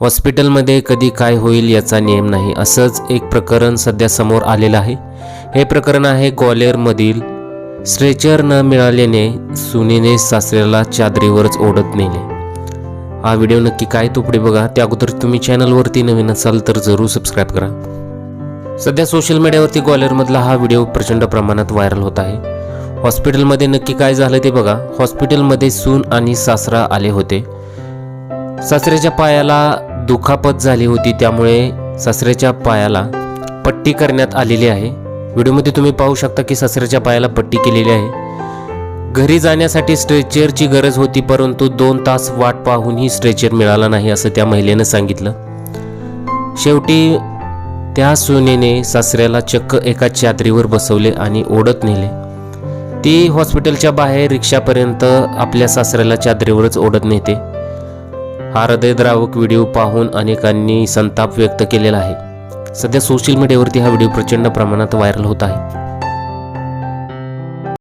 हॉस्पिटलमध्ये कधी काय होईल याचा नियम नाही. असंच एक प्रकरण सध्या समोर आलेलं आहे. हे प्रकरण आहे ग्वालेरमधील स्ट्रेचर न मिळाल्याने सुनेने सासऱ्याला चादरीवरच ओढत नेले. हा व्हिडिओ नक्की काय तो पुढे बघा. त्या अगोदर तुम्ही चॅनलवरती नवीन असाल तर जरूर सबस्क्राईब करा. सध्या सोशल मीडियावरती ग्वालेरमधला हा व्हिडिओ प्रचंड प्रमाणात व्हायरल होत आहे. हॉस्पिटलमध्ये नक्की काय झालं ते बघा. हॉस्पिटलमध्ये सून आणि सासरा आले होते. सासऱ्याच्या पायाला दुखापत झाली होती त्यामुळे सासऱ्याच्या पायाला पट्टी करण्यात आलेली आहे. व्हिडिओमध्ये तुम्ही पाहू शकता की सासऱ्याच्या पायाला पट्टी केलेली आहे. घरी जाण्यासाठी स्ट्रेचरची गरज होती परंतु दोन तास वाट पाहूनही स्ट्रेचर मिळाला नाही असं त्या महिलेनं सांगितलं. शेवटी त्या सुनेने सासऱ्याला चक्क एका चादरीवर बसवले आणि ओढत नेले. ती हॉस्पिटलच्या बाहेर रिक्षापर्यंत आपल्या सासऱ्याला चादरीवरच ओढत नेते. हा हृदयद्रावक व्हिडिओ पाहून अनेकांनी संताप व्यक्त केलेला आहे. सध्या सोशल मीडियावरती हा व्हिडिओ प्रचंड प्रमाणात व्हायरल होत आहे.